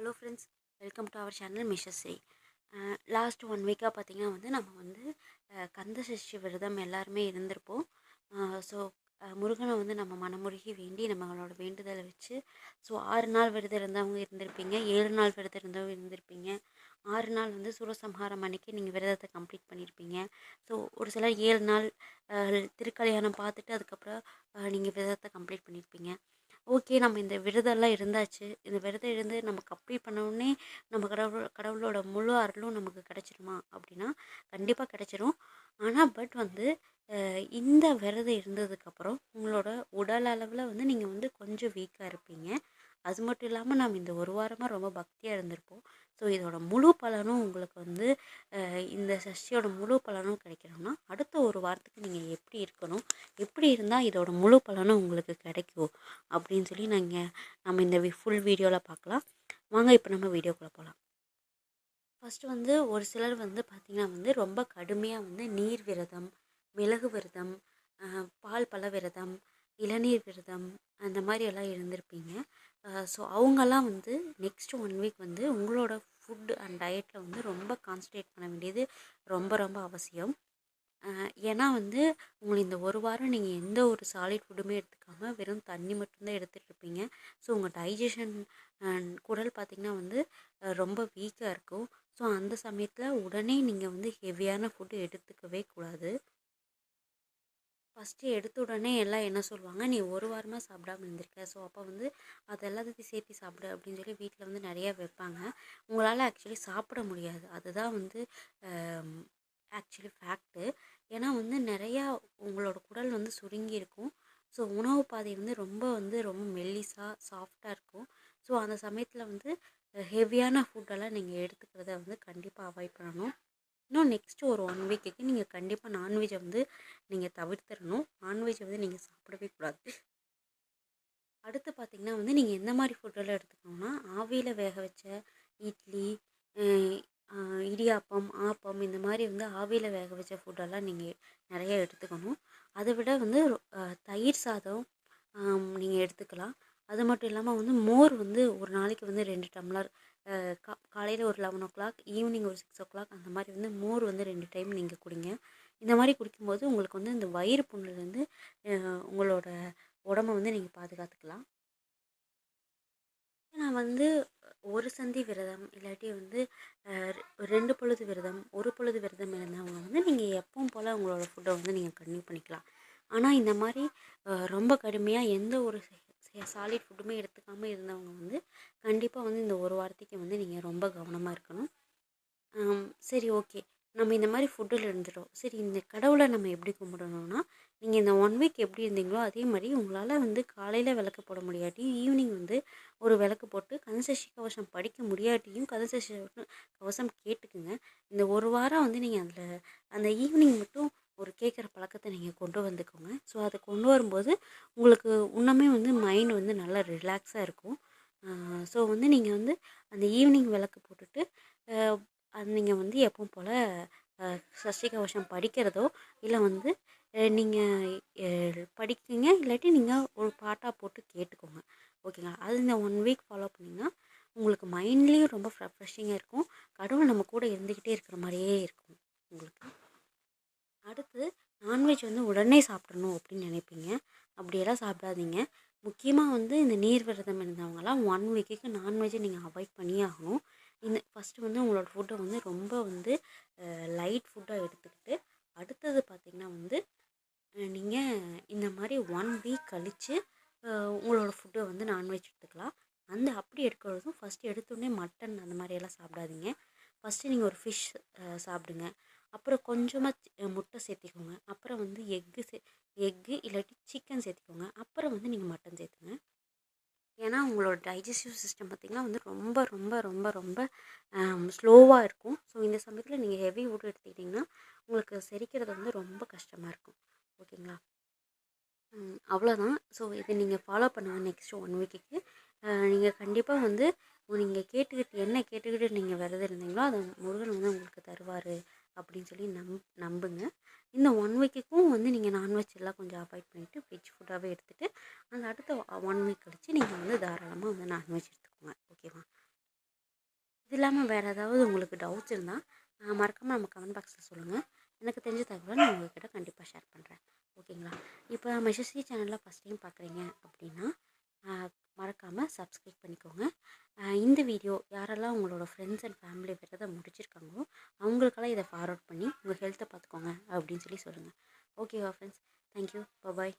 Hello friends welcome to our channel மிஷஸ்ரீ last one வீக்காக பார்த்தீங்கன்னா வந்து நம்ம வந்து அஹ், கந்த சஷ்டி விரதம் எல்லாருமே இருந்திருப்போம். ஸோ முருகனை வந்து நம்ம மனமுருகி வேண்டி நம்மளோட வேண்டுதலை வச்சு ஸோ ஆறு நாள் விரதம் இருந்தவங்க இருந்திருப்பீங்க ஏழு நாள் விரதம் இருந்தவங்க இருந்திருப்பீங்க. ஆறு நாள் வந்து சூரசம்ஹாரம் அன்னைக்கு நீங்கள் விரதத்தை கம்ப்ளீட் பண்ணியிருப்பீங்க ஸோ ஒரு சிலர் ஏழு நாள் திருக்கல்யாணம் பார்த்துட்டு அதுக்கப்புறம் நீங்கள் விரதத்தை கம்ப்ளீட் பண்ணியிருப்பீங்க ஓகே நம்ம இந்த விரதம்லாம் இருந்தாச்சு. இந்த விரதம் இருந்து நம்ம கம்ப்ளீட் பண்ணோடனே நம்ம கடவுள் கடவுளோட முழு அருளும் நமக்கு கிடைச்சிருமா? அப்படின்னா கண்டிப்பாக கிடச்சிரும். ஆனால் பட் வந்து இந்த விரதம் இருந்ததுக்கப்புறம் உங்களோட உடல் அளவில் வந்து நீங்கள் வந்து கொஞ்சம் வீக்காக இருப்பீங்க. அது மட்டும் இல்லாமல் நம்ம இந்த ஒரு வாரமாக ரொம்ப பக்தியாக இருந்திருப்போம். ஸோ இதோட முழு பலனும் உங்களுக்கு வந்து இந்த சஷ்டியோட முழு பலனும் கிடைக்கணும்னா அடுத்த ஒரு வாரத்துக்கு நீங்கள் எப்படி இருக்கணும் எப்படி இருந்தால் இதோட முழு பலனும் உங்களுக்கு கிடைக்கும் அப்படின்னு சொல்லி நாங்கள் நம்ம இந்த ஃபுல் வீடியோவில் பார்க்கலாம். வாங்க இப்போ நம்ம வீடியோக்குள்ளே போகலாம் ஃபஸ்ட்டு வந்து ஒரு சிலர் வந்து பார்த்திங்கன்னா வந்து ரொம்ப கடுமையாக வந்து நீர் விரதம் மிளகு விரதம் பால் பழ விரதம் இளநீர் விரதம் அந்த மாதிரி எல்லாம் இருந்திருப்பீங்க. ஸோ அவங்கெல்லாம் வந்து நெக்ஸ்ட் ஒன் வீக் வந்து உங்களோட ஃபுட் அண்ட் டயட்டில் வந்து ரொம்ப கான்சன்ட்ரேட் பண்ண வேண்டியது ரொம்ப ரொம்ப அவசியம். ஏன்னா வந்து உங்களை இந்த ஒரு வாரம் நீங்கள் எந்த ஒரு சாலிட் ஃபுட்டுமே எடுத்துக்காமல் வெறும் தண்ணி மட்டும்தான் எடுத்துகிட்டு இருப்பீங்க. ஸோ உங்கள் டைஜஷன் குடல் பார்த்திங்கன்னா வந்து ரொம்ப வீக்காக இருக்கும். ஸோ அந்த சமயத்தில் உடனே நீங்கள் வந்து ஹெவியான ஃபுட்டு எடுத்துக்கவே கூடாது. ஃபஸ்ட்டு எடுத்த உடனே எல்லாம் என்ன சொல்லுவாங்க நீ ஒரு வாரமாக சாப்பிடாம இருந்திருக்க. ஸோ அப்போ வந்து அது எல்லாத்தையும் சேர்த்து சாப்பிடு அப்படின்னு சொல்லி வீட்டில் வந்து நிறையா வைப்பாங்க. உங்களால் ஆக்சுவலி சாப்பிட முடியாது. அதுதான் வந்து ஆக்சுவலி ஃபேக்ட்டு ஏன்னா வந்து நிறையா உங்களோட குடல் வந்து சுருங்கி இருக்கும். ஸோ உணவு பாதை வந்து ரொம்ப வந்து ரொம்ப மெல்லிஸாக சாஃப்டாக இருக்கும். ஸோ அந்த சமயத்தில் வந்து ஹெவியான ஃபுட்டெல்லாம் நீங்கள் எடுத்துக்கிறத வந்து கண்டிப்பாக அவாய்ட் பண்ணணும். இன்னும் நெக்ஸ்ட்டு ஒரு ஒன் வீக்குக்கு நீங்கள் கண்டிப்பாக நான்வெஜ்ஜை வந்து நீங்கள் தவிர்த்திடணும் நான்வெஜ்ஜை வந்து நீங்கள் சாப்பிடவே கூடாது. அடுத்து பார்த்திங்கன்னா வந்து நீங்கள் எந்த மாதிரி ஃபுட்டெல்லாம் எடுத்துக்கணும்னா ஆவியில் வேக வச்ச இட்லி இடியாப்பம் ஆப்பம் இந்த மாதிரி வந்து ஆவியில் வேக வச்ச ஃபுட்டெல்லாம் நீங்கள் நிறைய எடுத்துக்கணும். அதை விட வந்து தயிர் சாதம் நீங்கள் எடுத்துக்கலாம். அது மட்டும் இல்லாமல் வந்து மோர் வந்து ஒரு நாளைக்கு வந்து ரெண்டு டம்ளர் கா காலையில் ஒரு லெவன் ஓ கிளாக் ஈவினிங் ஒரு சிக்ஸ் ஓ கிளாக் அந்த மாதிரி வந்து மோர் வந்து ரெண்டு டைம் நீங்கள் குடிங்க. இந்த மாதிரி குடிக்கும்போது உங்களுக்கு வந்து இந்த வயிறு புண்ணுலேருந்து உங்களோட உடம்ப வந்து நீங்கள் பாதுகாத்துக்கலாம். நான் வந்து ஒரு சந்தி விரதம் இல்லாட்டி வந்து ரெண்டு பொழுது விரதம் ஒரு பொழுது விரதம் இருந்தவங்க வந்து நீங்கள் எப்பவும் போல் உங்களோட ஃபுட்டை வந்து நீங்கள் கன்டினியூ பண்ணிக்கலாம். ஆனால் இந்த மாதிரி ரொம்ப கடுமையாக எந்த ஒரு சாலிட் ஃபுட்டுமே எடுத்துக்காமல் இருந்தவங்க வந்து கண்டிப்பாக வந்து இந்த ஒரு வாரத்துக்கு வந்து நீங்கள் ரொம்ப கவனமாக இருக்கணும். சரி ஓகே நம்ம இந்த மாதிரி ஃபுட்டில் இருந்துட்டோம். சரி இந்த கடவுளை நம்ம எப்படி கும்பிடணும்னா நீங்கள் இந்த ஒன் வீக் எப்படி இருந்தீங்களோ அதே மாதிரி உங்களால் வந்து காலையில் விளக்கு போட முடியாட்டி ஈவினிங் வந்து ஒரு விளக்கு போட்டு கந்தசஷ்டி கவசம் படிக்க முடியாட்டியும் கந்தசஷ்டி கவசம் கேட்டுக்குங்க. இந்த ஒரு வாரம் வந்து நீங்கள் அதில் அந்த ஈவினிங் மட்டும் ஒரு கேட்குற பழக்கத்தை நீங்கள் கொண்டு வந்துக்கோங்க. ஸோ அதை கொண்டு வரும்போது உங்களுக்கு இன்னுமே வந்து மைண்ட் வந்து நல்லா ரிலாக்ஸாக இருக்கும். ஸோ வந்து நீங்கள் வந்து அந்த ஈவினிங் விளக்கு போட்டுட்டு அது நீங்கள் வந்து எப்பவும் போல் சஷ்டி கவசம் படிக்கிறதோ இல்லை வந்து நீங்கள் படிக்கீங்க இல்லாட்டி நீங்கள் ஒரு பாட்டாக போட்டு கேட்டுக்கோங்க. ஓகேங்களா? அது இந்த ஒன் வீக் ஃபாலோ பண்ணிங்கன்னா உங்களுக்கு மைண்ட்லேயும் ரொம்ப ஃப்ரெஷ்ஷிங்காக இருக்கும். கடவுள் நம்ம கூட இருந்துக்கிட்டே இருக்கிற மாதிரியே இருக்கும் உங்களுக்கு. அடுத்து நான்வெஜ் வந்து உடனே சாப்பிடணும் அப்படின்னு நினைப்பீங்க. அப்படியெல்லாம் சாப்பிடாதீங்க. முக்கியமாக வந்து இந்த நீர் விரதம் இருந்தவங்கலாம் ஒன் வீக்குக்கு நான்வெஜ்ஜை நீங்கள் அவாய்ட் பண்ணியே ஆகணும். இந்த ஃபஸ்ட்டு வந்து உங்களோட ஃபுட்டை வந்து ரொம்ப வந்து லைட் ஃபுட்டாக எடுத்துக்கிட்டு அடுத்தது பார்த்திங்கன்னா வந்து நீங்கள் இந்த மாதிரி ஒன் வீக் கழித்து உங்களோட ஃபுட்டை வந்து நான்வெஜ் எடுத்துக்கலாம். அந்த அப்படி எடுக்கிறதும் ஃபஸ்ட்டு எடுத்தோடனே மட்டன் அந்த மாதிரியெல்லாம் சாப்பிடாதீங்க. ஃபஸ்ட்டு நீங்கள் ஒரு ஃபிஷ் சாப்பிடுங்க. அப்புறம் கொஞ்சமாக முட்டை சேர்த்திக்கோங்க. அப்புறம் வந்து எக்கு சே எக்கு இல்லாட்டி சிக்கன் சேர்த்திக்கோங்க. அப்புறம் வந்து நீங்கள் மட்டன் சேர்த்துங்க. ஏன்னா உங்களோட டைஜஸ்டிவ் சிஸ்டம் பார்த்திங்கன்னா வந்து ரொம்ப ரொம்ப ரொம்ப ரொம்ப ஸ்லோவாக இருக்கும். ஸோ இந்த சமயத்தில் நீங்கள் ஹெவி ஃபுட் எடுத்துக்கிட்டிங்கன்னா உங்களுக்கு செரிக்கிறது வந்து ரொம்ப கஷ்டமாக இருக்கும். ஓகேங்களா? அவ்வளோதான். ஸோ இதை நீங்கள் ஃபாலோ பண்ணுங்கள் நெக்ஸ்ட் ஒன் வீக்குக்கு நீங்கள் கண்டிப்பாக வந்து நீங்கள் கேட்டுக்கிட்டு என்ன கேட்டுக்கிட்டு நீங்கள் விரதம் இருந்தீங்களோ அதை முருகன் வந்து உங்களுக்கு தருவார். அப்படின்னு சொல்லி நம் நம்புங்க. இந்த ஒன் வீக்குக்கும் வந்து நீங்கள் நான்வெஜ் எல்லாம் கொஞ்சம் அவாய்ட் பண்ணிவிட்டு வெஜ் ஃபுட்டாகவே எடுத்துகிட்டு அந்த அடுத்த ஒன் வீக் கழித்து நீங்கள் வந்து தாராளமாக வந்து நான்வெஜ் எடுத்துக்கோங்க. ஓகேவா இது இல்லாமல் வேறு ஏதாவது உங்களுக்கு டவுட்ஸ் இருந்தால் மறக்காமல் நம்ம கமெண்ட் பாக்ஸில் சொல்லுங்கள் எனக்கு தெரிஞ்ச தகவலை நான் உங்கள்கிட்ட கண்டிப்பாக ஷேர் பண்ணுறேன் ஓகேங்களா இப்போ மெஷஸ்ரீ சேனலில் ஃபஸ்ட் டைம் பார்க்குறீங்க அப்படின்னா மறக்காமல் சப்ஸ்கிரைப் பண்ணிக்கோங்க. இந்த வீடியோ யாரெல்லாம் உங்களோட ஃப்ரெண்ட்ஸ் அண்ட் ஃபேமிலி விரதம் முடிச்சிருக்காங்களோ அவங்களுக்கெல்லாம் இதை ஃபார்வர்ட் பண்ணி உங்கள் ஹெல்த்தை பார்த்துக்கோங்க அப்படின்னு சொல்லி சொல்லுங்கள் ஓகேவா ஃப்ரெண்ட்ஸ் தேங்க்யூ பாய்